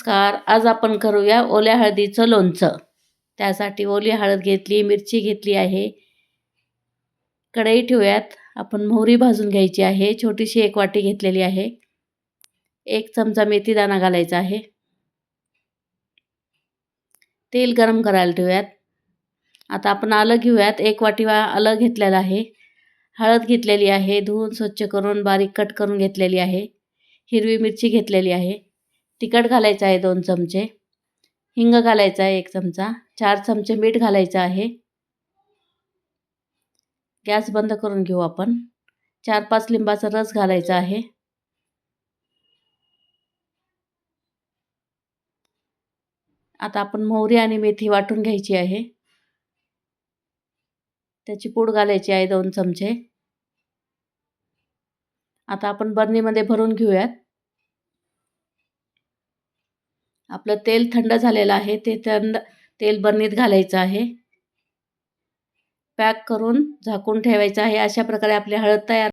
नमस्कार. आज आपण करूया ओल्या हळदीचं लोणचं. त्यासाठी ओली हळद घेतली मिरची घेतली आहे. कढई ठेवूयात. आपण मोहरी भाजून घ्यायची आहे. छोटीशी एक वाटी घेतलेली आहे. एक चमचा मेथी दाणा घालायचा आहे. तेल गरम करायला ठेवूयात. आता आपण आलं घेऊयात. एक वाटी आलं घेतलेलं आहे. हळद घेतलेली आहे. धुवून स्वच्छ करून बारीक कट करून घेतलेली आहे. हिरवी मिरची घेतलेली आहे. तिखट घालायचं आहे दोन चमचे हिंग घालायचा आहे एक चमचा चार चमचे मीठ घालायचं आहे. गॅस बंद करून घेऊ आपण. चार पाच लिंबाचा रस घालायचा आहे. आता आपण मोहरी आणि मेथी वाटून घ्यायची आहे. त्याची पूड घालायची आहे दोन चमचे. आता आपण बर्नीमध्ये भरून घेऊयात. आपलं तेल थंड झालेलं आहे ते थंड तेल बर्नीत घालायचं आहे. पॅक करून झाकून ठेवायचं आहे. अशा प्रकारे आपली हळद तयार